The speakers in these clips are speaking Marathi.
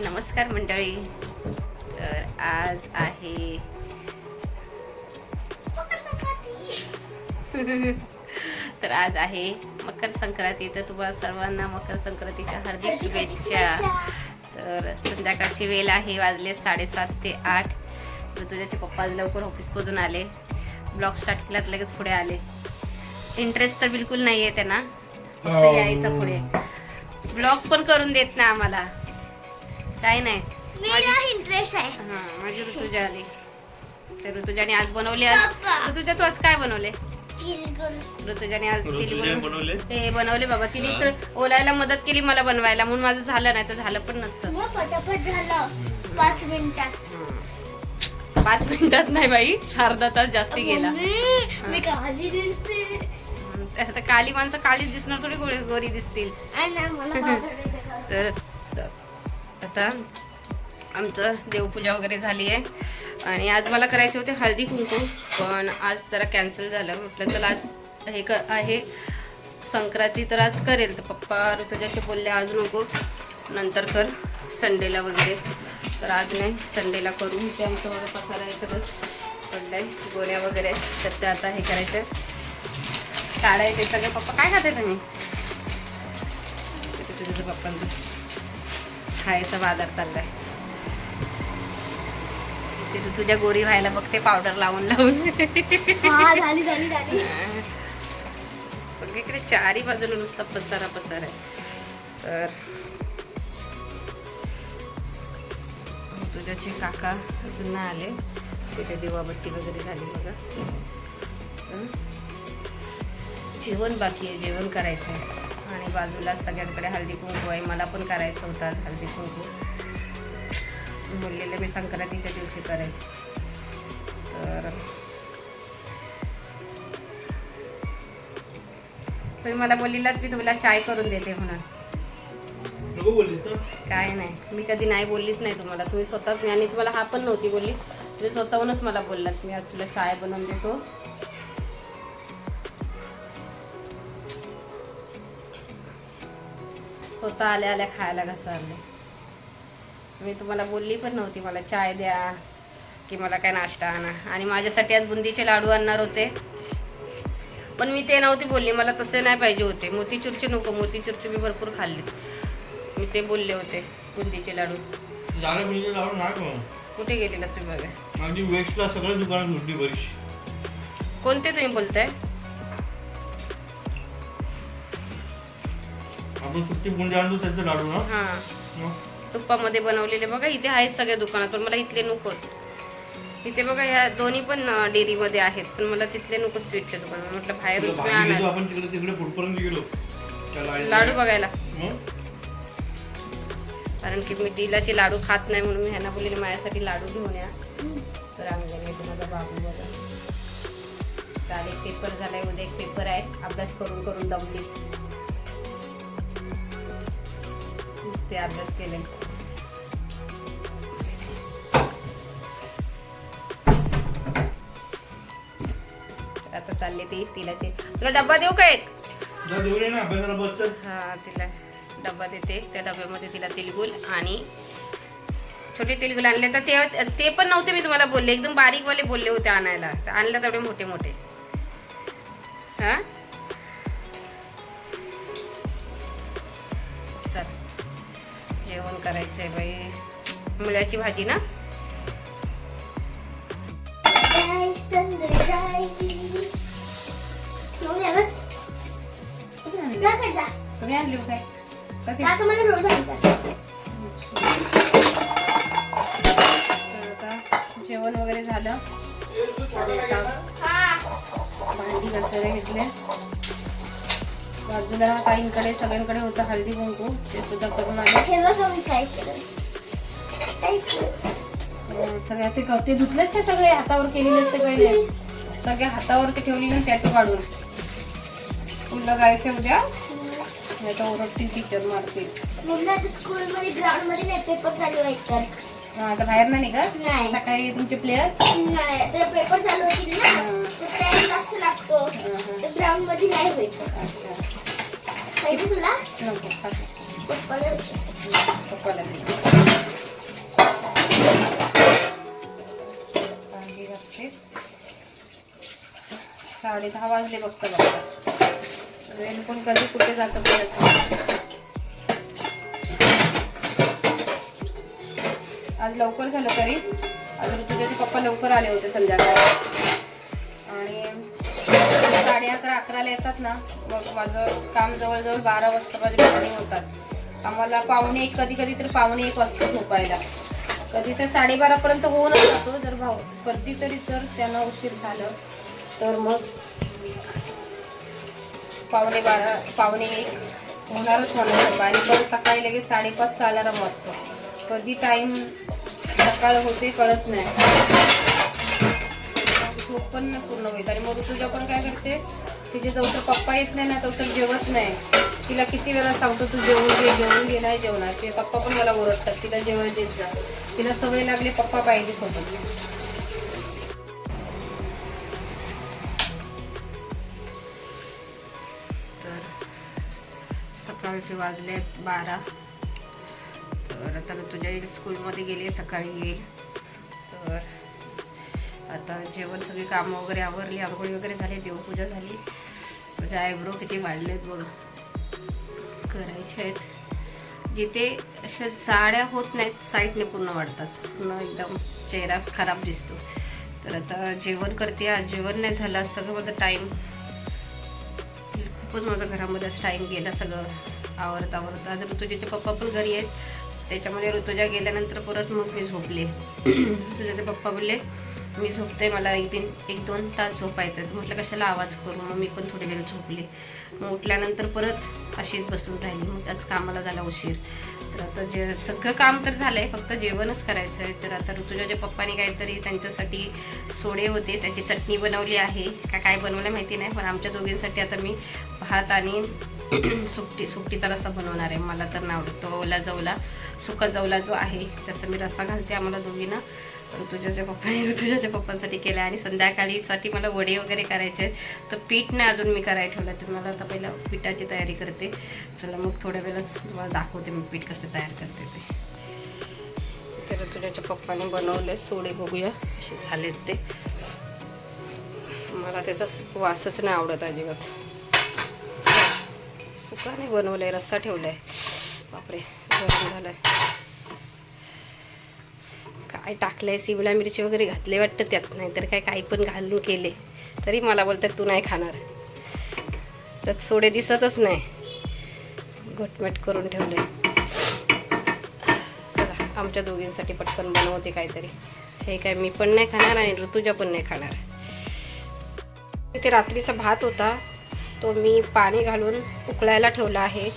नमस्कार मंडळी. तर आज आहे तर आज आहे मकर संक्रांती. तर तुम्हाला सर्वांना मकर संक्रांतीच्या हार्दिक शुभेच्छा. तर संध्याकाळची वेळ आहे वाजले साडेसात ते आठ. ऋतुजाचे पप्पा आज लवकर ऑफिसमधून आले. ब्लॉग स्टार्ट केला तर लगेच पुढे आले. इंटरेस्ट तर बिलकुल नाही आहे त्यांना यायचं पुढे. ब्लॉग पण करून देत नाही आम्हाला. काय नाही. इंटरेस्ट है हा माझी ऋतुजा आली. तर ऋतुजाने आज बनवले आज. ऋतुजा तू आज काय बनवले? तिलगुल ऋतुजाने आज बनवले? ते बनवले बाबा. तिने तर ओलायला मदत केली मला बनवायला. म्हणून माझं झालं नाही तर झालं पण नसतं. पटापट झालं. पाच मिनिटात. पाच मिनिटात नाही बाई अर्धा तास जास्ती गेला. मी काळजी दिसते. काली माणसं कालीच दिसणार थोडी गोरी गोरी दिसतील. तर आता आमचं देवपूजा वगैरे झाली आहे. आणि आज मला करायचे होते हळदी कुंकू पण आज जरा कॅन्सल झालं. म्हटलं चला आज हे क आहे. संक्रांती तर आज करेल तर पप्पा ऋतुजाचे बोलले आज नको नंतर कर. संडेला वगैरे. तर आज नाही संडेला करू. ते आमचं माझं पसारा आहे सगळं. पडलंय गोण्या वगैरे तर ते आता हे करायचं काढायचे सगळे पप्पा. काय खाते तुम्ही? ते तुझ्या पप्पांचं. खायचा बाजार चाललाय. ते तू तुझ्या गोरी व्हायला बघते पावडर लावून लावून. हा झाली झाली झाली. पण इकडे चारी बाजूला नुसता पसारा पसारा आहे. तर तुझ्याचे काका अजून नाही आले. तिथे दिवाबत्ती वगैरे झाली बघा. जेवण बाकी आहे जेवण करायचं आहे. बाजूला सगळ्यांकडे हळदी कुंकू आहे. मला पण करायचं होतं आज हळदी कुंकू. बोललेलं मी संक्रांतीच्या दिवशी करेल तर तुम्ही मला बोललेलात मी तुला चाय करून देते म्हणून. काय नाही. मी कधी नाही बोललीच नाही तुम्हाला. तुम्ही स्वतःच मी आणि तुम्हाला हा पण नव्हती बोलली. तुम्ही स्वतःहूनच मला बोललात. मी आज तुला चाय बनवून देतो. स्वतः आल्या आल्या खायला घसरले मी तुम्हाला बोलली पण नव्हती मला चाय द्या की मला काय नाश्ता आणा. आणि माझ्यासाठी आज बुंदीचे लाडू आणणार होते. पण मी ते नव्हती बोलली मला तसे नाही पाहिजे होते. मोतीचूरचे नको मोतीचूरचे मी भरपूर खाल्ले. मी ते बोलले होते बुंदीचे लाडू. कुठे गेलेला तुम्ही बघा माझी वेस्टला सगळ्या दुकानात कोणते तुम्ही बोलताय? आपण सुट्टी कोण आणतो त्याचं लाडू ना हां. मग? तुपामध्ये बनवलेले बघा इथे आहेत सगळ्या दुकानात पण मला इथले नकोत इथे बघा ह्या दोन्ही पण डेअरीमध्ये आहेत पण मला तिथले नको स्वीटच्या दुकानात म्हटलं तुला बाहेर गेलो आणा आपण तिकडे तिकडे पुढपर्यंत गेलो. त्या लाडू- लाडू बघायला. मग? कारण की मी दिलाचे लाडू खात नाही म्हणून मी ह्यांना बोलले माझ्यासाठी लाडू घेऊन या. तर नाही माझा बाबू बघा. एक पेपर झालाय उद्या एक पेपर आहे. अभ्यास करून करून दमली नुसते अभ्यास केले. आता चालले ती तिलाचे. तुला डब्बा देऊ का एक? हा तिला डब्बा देते. त्या डब्यामध्ये तिला तिलगुल आणि छोटे तिलगुल आणले. तर ते ते पण नव्हते मी तुम्हाला बोलले. एकदम बारीकवाले बोलले होते आणायला. तर आणले तेवढे मोठे मोठे हा? जेवण करायचंय बाई. मुळ्याची भाजी ना. तुम्ही आणली काय? जेवण वगैरे झालं. भांडी घासायला घेतले. बाजूला काहींकडे सगळ्यांकडे होतं हळदी कुंकू. ते सुद्धा करून आले. सगळ्या ते ते धुतलेच ते सगळे हातावर केलेले ते पहिले सगळे हातावर ते ठेवलेले टॅटू काढून. तुला जायचं उद्या. नाही तर ओरडतील टीचर मारतील स्कूलमध्ये ग्राउंडमध्ये नाही पेपर चालू आहेत तर. आता बाहेर नाही का. सकाळी तुमचे तर पेपर चालू होतील ना. तर टाइम जास्त लागतो. ग्राउंडमध्ये नाही होईल. साडे दहा वाजले बघता बघता वेळ पण कधी कुठे जातं परत आज लवकर झालं तरी. आज तुझ्या पप्पा लवकर आले होते संध्याकाळी. आणि साडे अकरा अकराला येतात ना मग माझं काम जवळजवळ बारा वाजता माझे पाहुणे होतात. आम्हाला पाहुणे एक कधी कधी तर पाहुणे एक वाजता झोपायला. कधी तर साडेबारापर्यंत होऊनच जातो जर भाऊ कधीतरी जर त्यांना उशीर झालं तर मग पावणे बारा पावणे एक होणारच होणार आणि पण सकाळी लगेच साडेपाचचा अलाराम वाजतो कधी टाईम सकाळ होते कळत नाही. झोप पण पूर्ण होईल. आणि मग तुझ्या पण काय करते तिचे जवळ पप्पा येत नाही ना तर जेवत नाही. तिला किती वेळा सांगतो तू जेवून घे जेवून घे नाही जेवणार. ते पप्पा पण मला ओरडतात तिला जेवण देत जा. तिला सवय लागली पप्पा पाहिजे सोबत. तर सकाळचे वाजलेत बारा. तर आता मी तुझ्या स्कूलमध्ये गेले सकाळी येईल. तर आता जेवण सगळी कामं वगैरे आवरली आंघोळी वगैरे झाली देवपूजा झाली. म्हणजे आयब्रो किती वाढलेत बघ. करायचे आहेत. जिथे अशा साड्या होत नाहीत साईडने पूर्ण वाढतात. पूर्ण एकदम चेहरा खराब दिसतो. तर आता जेवण करते. आज जेवण नाही झालं सगळं माझं टाईम खूपच माझा घरामध्येच टाईम गेला सगळं. आवरत आवरत. आज ऋतुजाचे पप्पा पण घरी आहेत. त्याच्यामुळे ऋतुजा गेल्यानंतर परत मग मी झोपले. ऋतुजाचे पप्पा बोलले मी झोपते मला एक दिन एक दोन तास झोपायचं आहे. म्हटलं कशाला आवाज करू? मग मी पण थोडी वेळ झोपले. मग उठल्यानंतर परत अशीच बसून राहिली. मग त्याच कामाला झाला उशीर. तर आता जे सगळं काम तर झालं आहे फक्त जेवणच करायचं आहे. तर आता ऋतुजाच्या पप्पानी काहीतरी त्यांच्यासाठी सोडे होते. त्याची चटणी बनवली आहे. का काय बनवलं माहिती नाही पण आमच्या दोघींसाठी आता मी भात आणि सुकटी सुकटीचा रस्सा बनवणार आहे. मला तर नाही आवडतो ओला जवला सुका जवला जो आहे त्याचा मी रस्सा घालते आम्हाला दोघींना. ऋतुजाच्या पप्पाने ऋतुजाच्या पप्पांसाठी केलं आणि संध्याकाळीसाठी मला वडे वगैरे करायचे तर पीठ नाही अजून मी करायला ठेवलं तर मला आता पहिलं पिठाची तयारी करते. चला मग थोड्या वेळाच तुम्हाला दाखवते मी पीठ कसं तयार करते ते. तर ऋतुजाच्या पप्पाने बनवले सोडे बघूया असे झालेत ते. मला त्याचा वासच नाही आवडत अजिबात. सुकाने आहे रस्सा ठेवलाय. बापरे गरम आहे टाकलं आहे शिमला मिरची वगैरे घातले वाटतं त्यात. नाही तर काय काही पण घालून केले. तरी मला बोलतात तू नाही खाणार. त्यात सोडे दिसतच नाही. घटमट करून ठेवले चला आमच्या दोघींसाठी पटकन बनवते काहीतरी. हे काय मी पण नाही खाणार आणि ऋतुजा पण नाही खाणार. इथे रात्रीचा भात होता. तो मी पाणी घालून उकळायला ठेवला आहे.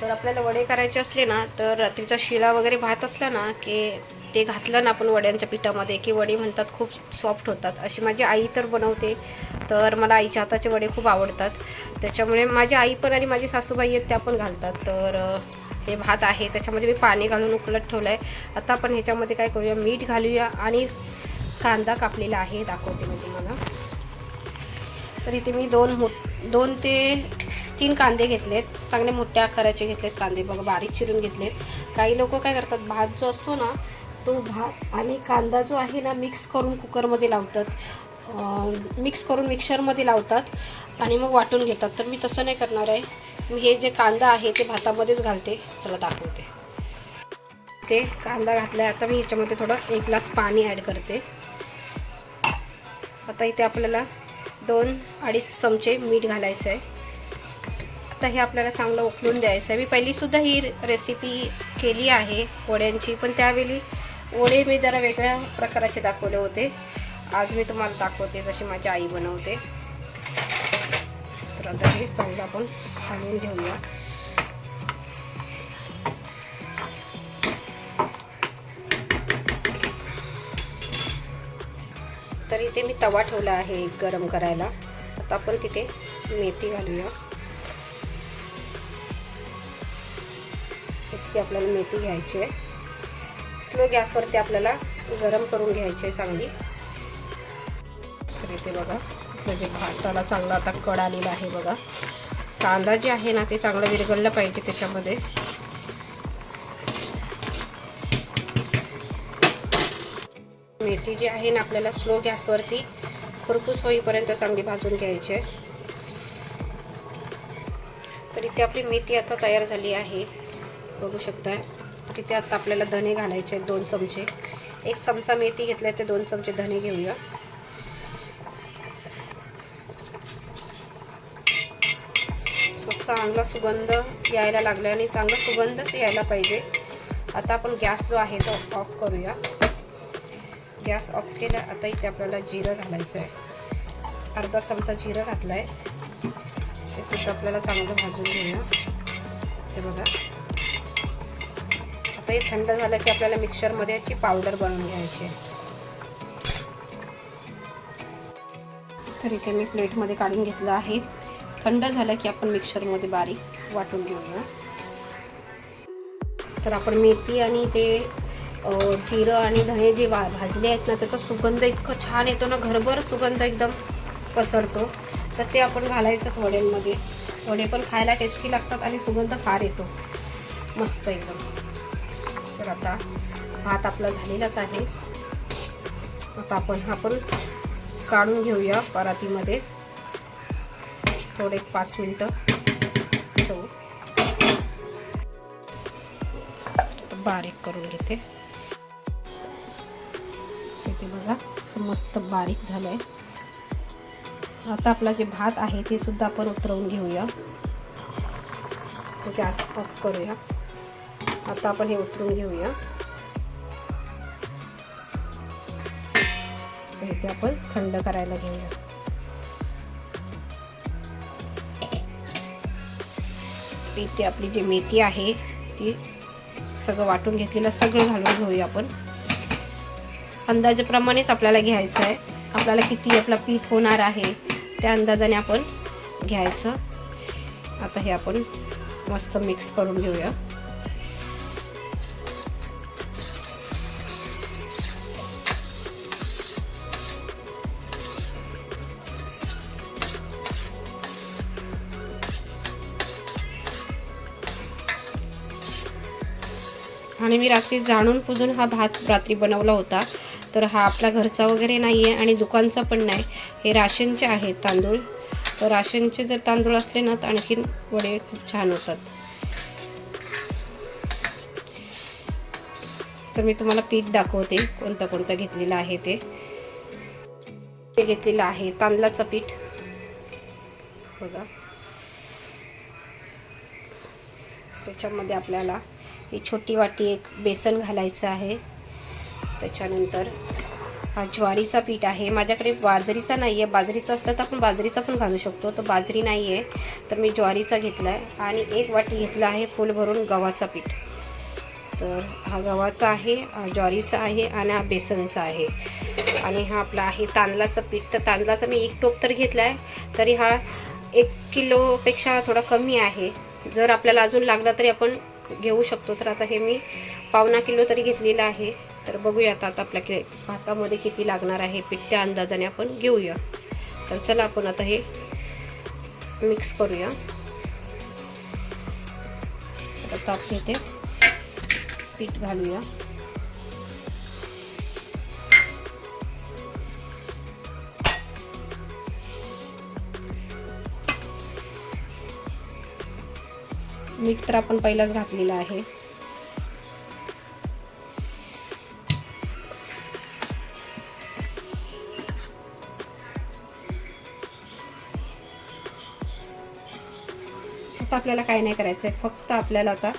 तर आपल्याला वडे करायचे असले ना तर रात्रीचा शिळा वगैरे भात असला ना की ते घातलं ना आपण वड्यांच्या पिठामध्ये की वडे म्हणतात खूप सॉफ्ट होतात. अशी माझी आई तर बनवते. तर मला आईच्या हाताचे वडे खूप आवडतात. त्याच्यामुळे माझी आई पण आणि माझी सासूबाई आहेत त्या पण घालतात. तर हे भात आहे. त्याच्यामध्ये मी पाणी घालून उकलत ठेवलं आहे आता आपण ह्याच्यामध्ये काय करूया? मीठ घालूया आणि कांदा कापलेला आहे. दाखवते मी तुम्हाला. तर इथे मी दोन मो दोन ते तीन कांदे घेतलेत. चांगले मोठ्या आकाराचे घेतलेत कांदे. बघा बारीक चिरून घेतलेत. काही लोक काय करतात? भात जो असतो ना तो भात आणि कांदा जो आहे ना मिक्स करून कुकरमध्ये लावतात. मिक्स करून मिक्सरमध्ये लावतात आणि मग वाटून घेतात. तर मी तसं नाही करणार आहे. मी हे जे कांदा आहे ते भातामध्येच घालते. चला दाखवते. ते कांदा घातला आहे आता मी ह्याच्यामध्ये थोडं एक ग्लास पाणी ॲड करते. आता इथे आपल्याला दोन अडीच चमचे मीठ घालायचं आहे. आता हे आपल्याला चांगलं उकळून द्यायचं आहे. मी पहिलीसुद्धा ही रेसिपी केली आहे वड्यांची पण त्यावेळी वडे मी जरा वेगळ्या प्रकाराचे दाखवले होते. आज मी तुम्हाला दाखवते जशी माझी आई बनवते. तर आता हे चांगलं आपण हलवून घेऊया. तर इथे मी तवा ठेवला आहे गरम करायला. आता आपण तिथे मेथी घालूया. इतकी आपल्याला मेथी घ्यायची आहे. स्लो गॅसवरती आपल्याला गरम करून घ्यायची आहे चांगली. तर इथे बघा म्हणजे भाताला चांगला आता कड आलेला आहे बघा. कांदा जे आहे ना ते चांगलं विरघळलं पाहिजे त्याच्यामध्ये. मेथी जी आहे ना आपल्याला स्लो गॅसवरती खरपूस होईपर्यंत चांगली भाजून घ्यायची आहे. तर इथे आपली मेथी आता तयार झाली आहे. बघू शकता की त्यात आता आपल्याला धणे घालायचे आहेत दोन चमचे. एक चमचा मेथी घेतल्या ते दोन चमचे धणे घेऊया. चांगला सुगंध यायला लागला आणि चांगला सुगंधच यायला पाहिजे. आता आपण गॅस जो आहे तो ऑफ करूया. गॅस ऑफ केला आता इथे आपल्याला जिरं घालायचं आहे. अर्धा चमचा जिरं घातला आहे ते सुद्धा आपल्याला चांगलं भाजून घेऊया. हे बघा. हे थंड झालं की आपल्याला मिक्सरमध्ये याची पावडर बनवून घ्यायची. तर इथे मी प्लेटमध्ये काढून घेतलं आहे. थंड झालं की आपण मिक्सरमध्ये बारीक वाटून घेऊया. तर आपण मेथी आणि ते जिरं आणि धणे जे वा भाजले आहेत ना त्याचा सुगंध इतकं छान येतो ना घरभर सुगंध एकदम पसरतो. तर ते आपण घालायचंच वड्यांमध्ये वडे पण खायला टेस्टी लागतात आणि सुगंध फार येतो. मस्त एकदम. तर आता भात आपला झालेलाच आहे. आता आपण हा पण काढून घेऊया परातीमध्ये. थोडे पाच मिनटं. ठेवू. बारीक करून घेते. ते बघा मस्त बारीक झालंय. आता आपला जे भात आहे ते सुद्धा आपण उतरवून घेऊया. गॅस ऑफ करूया. आता आपण हे उतरून घेऊया. तर इथे आपण थंड करायला घेऊया. इथे आपली जी मेथी आहे ती सगळं वाटून घेतलेलं सगळं घालून घेऊया आपण. अंदाजाप्रमाणेच आपल्याला घ्यायचं आहे. आपल्याला किती आपला पीठ होणार आहे त्या अंदाजाने आपण घ्यायचं. आता हे आपण मस्त मिक्स करून घेऊया. आणि मी रात्री जाणून पुजून हा भात रात्री बनवला होता. तर हा आपला घरचा वगैरे नाही आहे आणि दुकानचा पण नाही. हे राशनचे आहेत तांदूळ. तर राशनचे जर तांदूळ असले ना तर आणखीन वडे खूप छान होतात. तर मी तुम्हाला पीठ दाखवते कोणतं कोणतं घेतलेलं आहे ते. ते घेतलेलं आहे तांदळाचं पीठ. बघा. त्याच्यामध्ये आपल्याला ही छोटी वाटी एक बेसन घालायचं आहे. त्याच्यानंतर हा ज्वारीचा पीठ आहे. माझ्याकडे बाजरीचा नाही आहे बाजरीचा असलं तर आपण बाजरीचा पण घालू शकतो. तर बाजरी नाही आहे तर मी ज्वारीचा घेतला आहे आणि एक वाटी घेतला आहे फुल भरून गव्हाचा पीठ. तर हा गव्हाचा आहे हा ज्वारीचा आहे आणि हा बेसनचा आहे. आणि हा आपला आहे तांदळाचं पीठ. तर तांदळाचा मी एक टोप तर घेतला आहे तरी हा एक किलोपेक्षा थोडा कमी आहे. जर आपल्याला अजून लागला तरी आपण घेऊ शकतो. तर आता हे मी पावणा किलो तरी घेतलेलं आहे. तर बघूया आता आता आपल्या कि भातामध्ये किती लागणार आहे पीठ त्या अंदाजाने आपण घेऊया. तर चला आपण आता हे मिक्स करूया. आता आपण इथे पीठ घालूया. मीठ तर आपण पहिलाच घातलेलं आहे. आता आपल्याला काय नाही करायचं आहे फक्त आपल्याला आता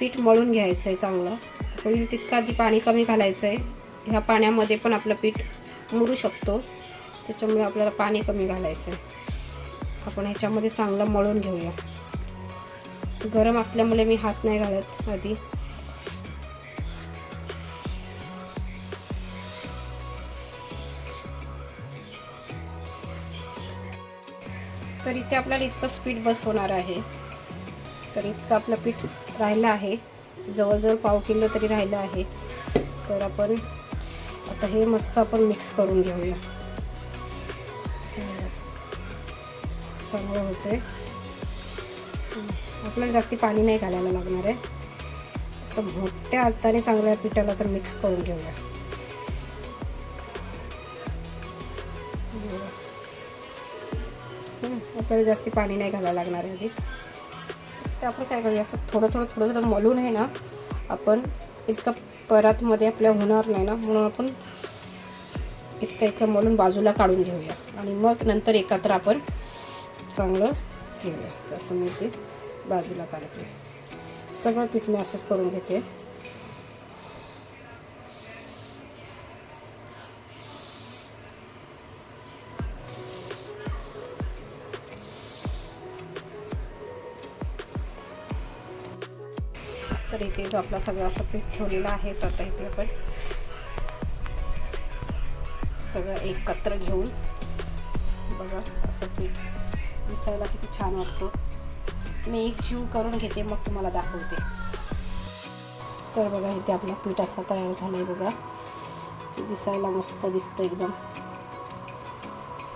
पीठ मळून घ्यायचं आहे चांगलं. होईल तितका आधी पाणी कमी घालायचं आहे ह्या पाण्यामध्ये पण आपलं पीठ मुरू शकतो. त्याच्यामुळे आपल्याला पाणी कमी घालायचं आहे आपण ह्याच्यामध्ये चांगलं मळून घेऊया. गरम असल्यामुळे मी हात नाही घालत आधी. तर इथे आपल्याला इतकं स्पीड बस होणार आहे. तर इतकं आपलं पीठ राहिलं आहे. जवळजवळ पाव किलो तरी राहिलं आहे. तर आपण आता हे मस्त आपण मिक्स करून घेऊया. चांगलं होतंय. आपल्याला जास्ती पाणी नाही घालायला लागणार आहे. असं मोठ्या हाताने चांगल्या पिठाला तर मिक्स करून घेऊया. आपल्याला जास्ती पाणी नाही घालायला लागणार आहे आधी. तर आपण काय करूया असं थोडं थोडं थोडं थोडं मलून आहे ना आपण इतकं परातमध्ये आपल्या होणार नाही ना म्हणून आपण इतकं इतकं मलून बाजूला काढून घेऊया. आणि मग नंतर एकत्र आपण चांगलं घेऊया. तसं मी ते बाजूला काढते. सगळं पीठ मी असंच करून घेते. तर इथे जो आपला सगळं असं पीठ ठेवलेला आहे तो आता इथे आपण सगळं एकत्र घेऊन बघा असं पीठ दिसायला किती छान वाटतं. मी एक जीव करून घेते मग तुम्हाला दाखवते. तर बघा इथे आपला पीठ असा तयार झाला आहे बघा दिसायला मस्त दिसतो एकदम.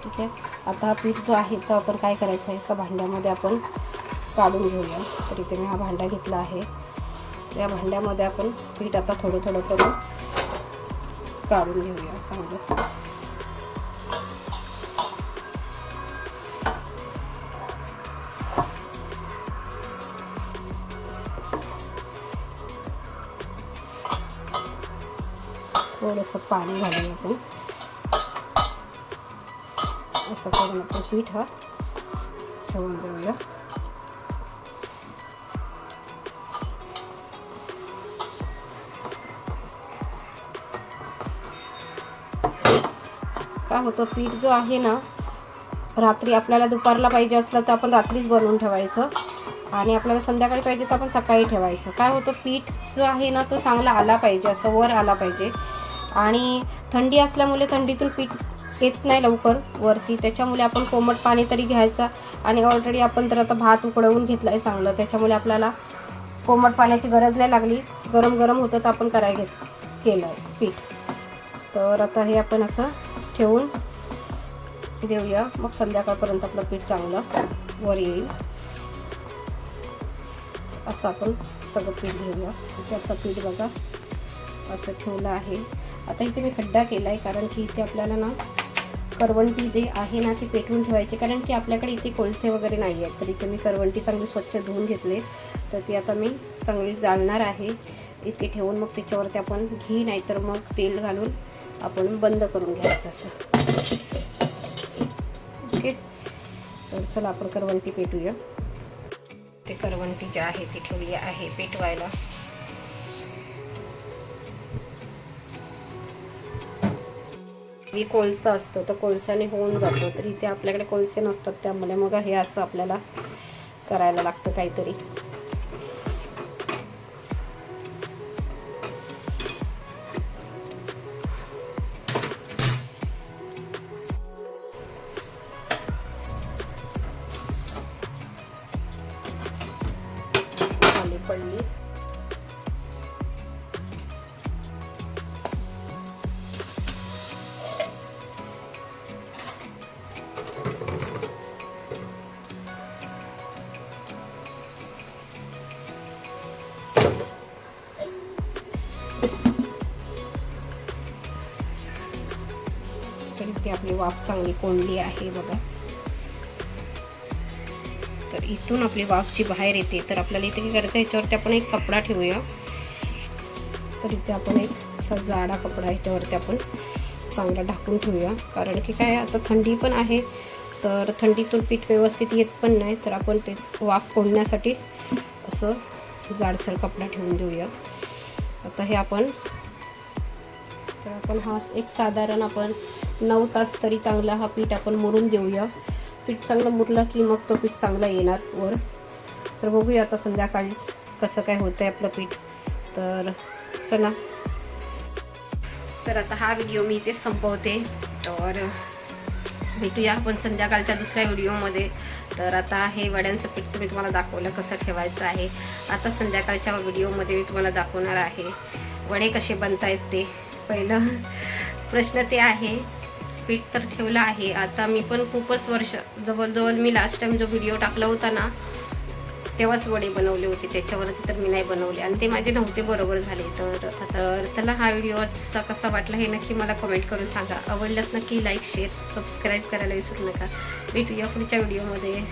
ठीक आहे. आता हा पीठ जो आहे तो आपण काय करायचं आहे? एका भांड्यामध्ये आपण काढून घेऊया. तर इथे मी हा भांडा घेतला आहे. या भांड्यामध्ये आपण पीठ आता थोडं थोडं करून काढून घेऊया. चांगलं थोडंसं पाणी घालून आपण असं करून आपण पीठ हा ठेवून देऊया. काय होतं पीठ जो आहे ना रात्री आपल्याला दुपारला पाहिजे असलं तर आपण रात्रीच बनवून ठेवायचं. आणि आपल्याला संध्याकाळी पाहिजे तर आपण सकाळी ठेवायचं. काय होतं पीठ जो आहे ना तो चांगला आला पाहिजे असं वर आला पाहिजे. आणि थंडी असल्यामुळे थंडीतून पीठ येत नाही लवकर वरती. त्याच्यामुळे आपण कोमट पाणी तरी घ्यायचं. आणि ऑलरेडी आपण तर आता भात उकडवून घेतला आहे चांगलं. त्याच्यामुळे आपल्याला कोमट पाण्याची गरज नाही लागली. गरम गरम होतं तर आपण करायला घेत केलं आहे पीठ. तर आता हे आपण असं ठेवून देऊया. मग संध्याकाळपर्यंत आपलं पीठ चांगलं वर येईल. असं आपण सगळं पीठ घेऊया. त्याचं पीठ बघा असं ठेवलं आहे. आता इथे मी खड्डा केला आहे कारण की इथे आपल्याला ना करवंटी जे आहे ना ती पेटवून ठेवायची. कारण की आपल्याकडे इथे कोळसे वगैरे नाही आहेत. तर इथे मी करवंटी चांगली स्वच्छ धुवून घेतले तर ती आता मी चांगली जाळणार आहे. इथे ठेवून मग त्याच्यावरती आपण घी नाहीतर मग तेल घालून आपण बंद करून घ्यायचं असं. ओके. तर चला आपण करवंटी पेटूया. ते करवंटी जी आहे ती ठेवली आहे पेटवायला. मी कोळसा असतो तर कोळसाने होऊन जातो. तर इथे आपल्याकडे कोळसे नसतात त्यामुळे मग हे असं आपल्याला करायला लागतं काहीतरी. चांगली कोंडली आहे बघा. तर इथून आपली वाफ जी बाहेर येते. तर आपल्याला इथे काय करायचं याच्यावरती आपण एक कपडा ठेवूया. तर इथे आपण एक असा जाडा कपडा ह्याच्यावरती आपण चांगला ढाकून ठेवूया. कारण की काय आता थंडी पण आहे. तर थंडीतून पीठ व्यवस्थित येत पण नाही. तर आपण ते वाफ कोंडण्यासाठी असं जाडसर कपडा ठेवून देऊया. आता हे आपण तर आपण हा एक साधारण आपण नऊ तास तरी चांगला हा पीठ आपण मुरून देऊया. पीठ चांगलं मुरलं की मग तो पीठ चांगला येणार वर. तर बघूया आता संध्याकाळीच कसं काय होतं आहे आपलं पीठ. तर चला. तर आता हा व्हिडिओ मी इथेच संपवते. तर भेटूया आपण संध्याकाळच्या दुसऱ्या व्हिडिओमध्ये. तर आता हे वड्यांचं पीठ तुम्ही तुम्हाला दाखवलं कसं ठेवायचं आहे. आता संध्याकाळच्या व्हिडिओमध्ये मी तुम्हाला दाखवणार आहे. वडे कसे बनतायत ते. पहिलं प्रश्न ते आहे. पीठ तर ठेवलं आहे. आता मी पण खूपच वर्ष जवळजवळ मी लास्ट टाइम जो व्हिडिओ टाकला होता ना तेव्हाच वडे बनवले होते. त्याच्यावरती तर मी नाही बनवले. आणि ते माझे नव्हते बरोबर झाले. तर तर चला हा व्हिडिओ असा कसा वाटला हे नक्की मला कमेंट करून सांगा. आवडल्यास नक्की लाईक शेअर सबस्क्राईब करायला विसरू नका. भेटूया पुढच्या व्हिडिओमध्ये